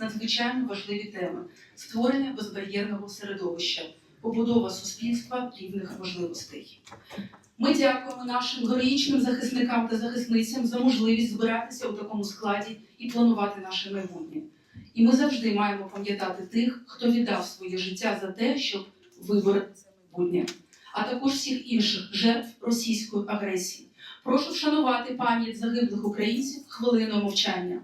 надзвичайно важливі теми: створення безбар'єрного середовища, побудова суспільства рівних можливостей. Ми дякуємо нашим героїчним захисникам та захисницям за можливість збиратися у такому складі і планувати наше майбутнє. І ми завжди маємо пам'ятати тих, хто віддав своє життя за те, щоб виборити це майбутнє, а також всіх інших жертв російської агресії. Прошу вшанувати пам'ять загиблих українців хвилиною мовчання.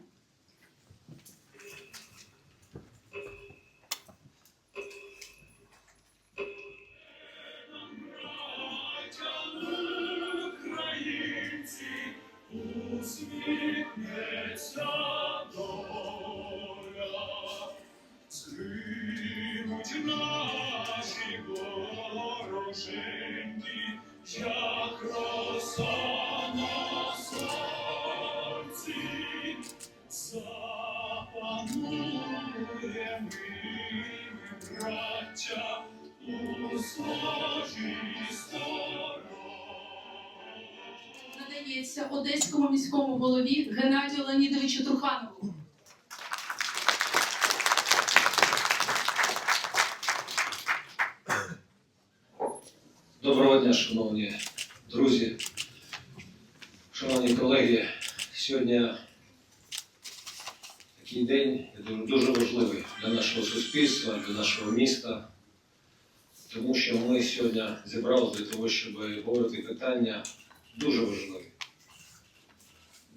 Наші вороженьки, як Надається одеському міському голові Геннадію Леонідовичу Труханову. Доброго дня, шановні друзі, шановні колеги. Сьогодні такий день дуже важливий для нашого суспільства, для нашого міста, тому що ми сьогодні зібралися для того, щоб говорити питання дуже важливі.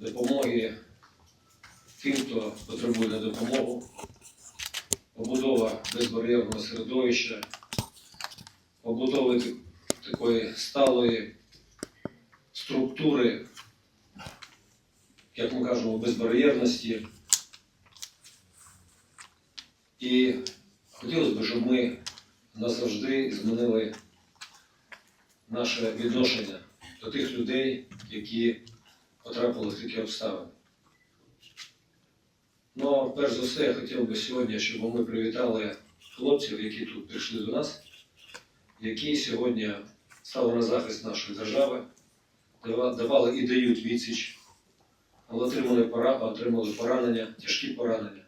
Допомоги тим, хто потребує на допомогу, побудова безбар'єрного середовища, побудова такої сталої структури, як ми кажемо, безбар'єрності. І хотілося б, щоб ми назавжди змінили наше відношення до тих людей, які потрапили в такі обставини. Ну, перш за все, я хотів би сьогодні, щоб ми привітали хлопців, які тут прийшли до нас, які сьогодні стали на захист нашої держави, давали і дають відсіч, але отримали, пора, отримали поранення, тяжкі поранення.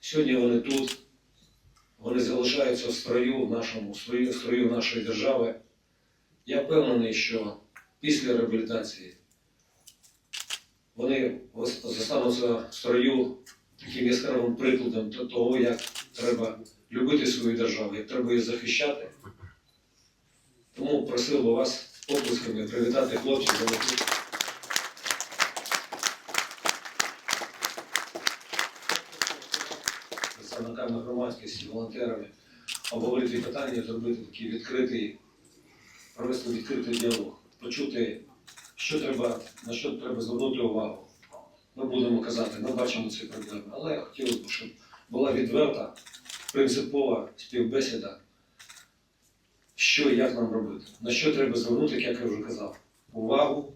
Сьогодні вони тут, вони залишаються в строю в нашому в строю, нашої держави. Я впевнений, що після реабілітації вони зостануться в строю таким яскравим прикладом того, як треба любити свою державу, як треба її захищати. Тому просив би вас оплесками привітати хлопців представниками громадськості, волонтерами, обговорити питання, зробити такий відкритий, провести відкритий діалог, почути, що треба, на що треба звернути увагу. Ми будемо казати, ми бачимо ці проблеми, але хотілося б, щоб була відверта, принципова співбесіда що і як нам робити, на що треба звернути, як я вже казав, увагу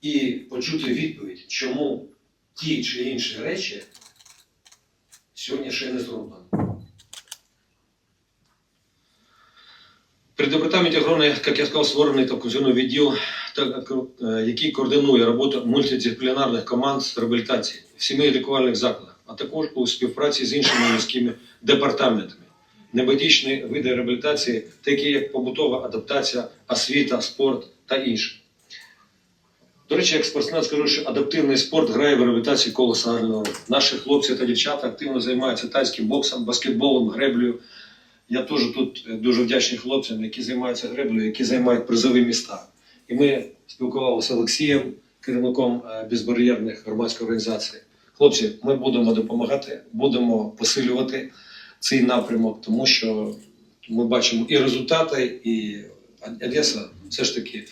і почути відповідь, чому ті чи інші речі сьогодні ще не зроблені. При департаменті охорони, як я сказав, створений та відділ, який координує роботу мультидисциплінарних команд з реабілітації в сімей лікувальних закладах, а також у співпраці з іншими міськими департаментами небатічні види реабілітації, такі як побутова адаптація, освіта, спорт та інше. До речі, як спортсмен скажу, що адаптивний спорт грає в реабілітації колосальну. роль. Наші хлопці та дівчата активно займаються тайським боксом, баскетболом, греблею. Я теж тут е, дуже вдячний хлопцям, які займаються греблею, які займають призові міста. І ми спілкувалися з Олексієм, керівником е, безбар'єрних громадських організацій. Хлопці, ми будемо допомагати, будемо посилювати цей напрямок, тому що ми бачимо і результати, і Одеса все ж таки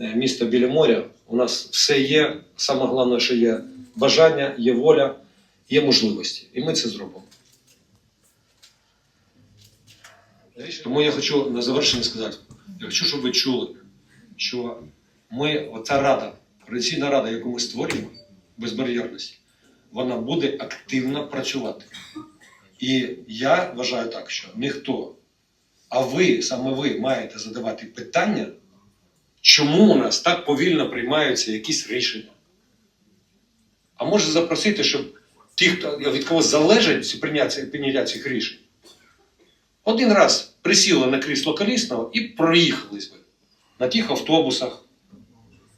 е, місто біля моря. У нас все є. Саме головне, що є бажання, є воля, є можливості. І ми це зробимо. Тому я хочу на завершення сказати: я хочу, щоб ви чули, що ми, оця рада, координаційна рада, яку ми створюємо, безбар'єрності, вона буде активно працювати. І я вважаю так, що ніхто, а ви, саме ви, маєте задавати питання, чому у нас так повільно приймаються якісь рішення. А може запросити, щоб ті, хто від кого залежить прийняття, цих рішень, один раз присіли на крісло колісного і проїхались би на тих автобусах,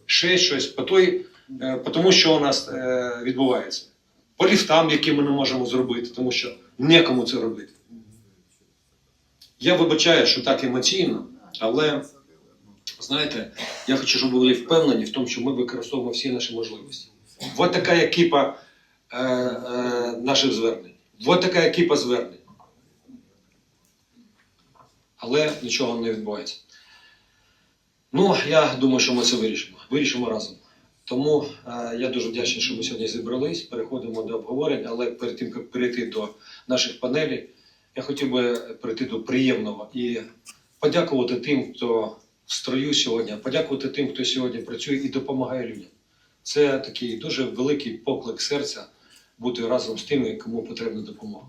ще щось, по, той, е, по тому, що у нас е, відбувається. По ліфтам, які ми не можемо зробити, тому що некому це робити. Я вибачаю, що так емоційно, але знаєте, я хочу, щоб ви були впевнені в тому, що ми використовуємо всі наші можливості. Ось така екіпа е, е, наших звернень. Ось така екіпа звернень. Але нічого не відбувається. Ну, я думаю, що ми це вирішимо. Вирішимо разом. Тому е, я дуже вдячний, що ми сьогодні зібрались. Переходимо до обговорень, але перед тим, як перейти до наших панелей, я хотів би перейти до приємного і подякувати тим, хто в строю сьогодні, подякувати тим, хто сьогодні працює і допомагає людям. Це такий дуже великий поклик серця бути разом з тими, кому потрібна допомога.